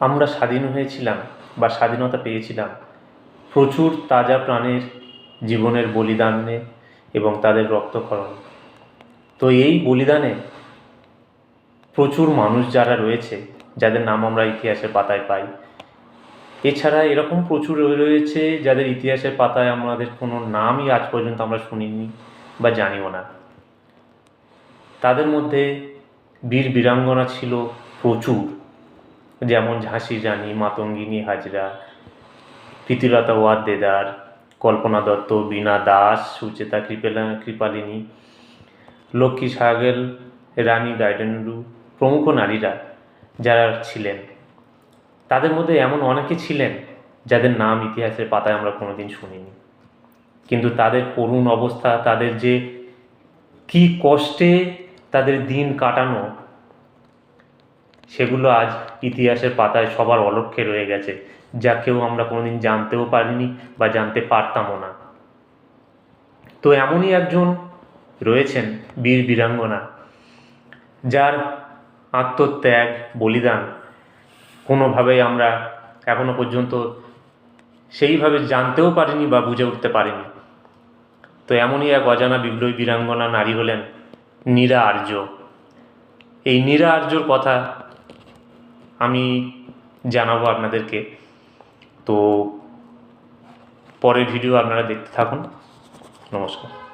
আমরা স্বাধীন হয়েছিলাম বা স্বাধীনতা পেয়েছিলাম। প্রচুর তাজা প্রাণের জীবনের বলিদানে এবং তাদের রক্তক্ষরণ। তো এই বলিদানে প্রচুর মানুষ যারা রয়েছে, যাদের নাম আমরা ইতিহাসের পাতায় পাই, এছাড়া এরকম প্রচুর রয়েছে যাদের ইতিহাসের পাতায় আমাদের কোনো নামই আজ পর্যন্ত আমরা শুনিনি বা জানিও না। তাদের মধ্যে বীর বীরাঙ্গনা ছিল প্রচুর। যেমন ঝাঁসি রানী মাতঙ্গিনী হাজরা, প্রীতিলতা ওয়াদ্দেদার, কল্পনা দত্ত, বীণা দাস, সুচেতা কৃপেলা, কৃপালিনী, লক্ষ্মী সাগেল, রানী গাইডেনরু, প্রমুখ নারীরা যারা ছিলেন। তাদের মধ্যে এমন অনেকে ছিলেন যাদের নাম ইতিহাসের পাতায় আমরা কোনোদিন শুনিনি। কিন্তু তাদের করুণ অবস্থা, তাদের যে কি কষ্টে তাদের দিন কাটানো সেগুলো আজ ইতিহাসের পাতায় সবার অলক্ষ্যে রয়ে গেছে, যা কেউ আমরা কোনোদিন জানতেও পারিনি বা জানতে পারতামও না। তো এমনই একজন রয়েছেন বীর বীরাঙ্গনা, যার আত্মত্যাগ, বলিদান কোনোভাবেই আমরা এখনও পর্যন্ত সেইভাবে জানতেও পারিনি বা বুঝে উঠতে পারিনি। তো এমনই এক অজানা বিপ্লবী বীরাঙ্গনা নারী হলেন নীরা আর্য। এই নীরা আর্যর কথা আমি জানাব আপনাদেরকে। তো পরের ভিডিও আপনারা দেখতে থাকুন। নমস্কার।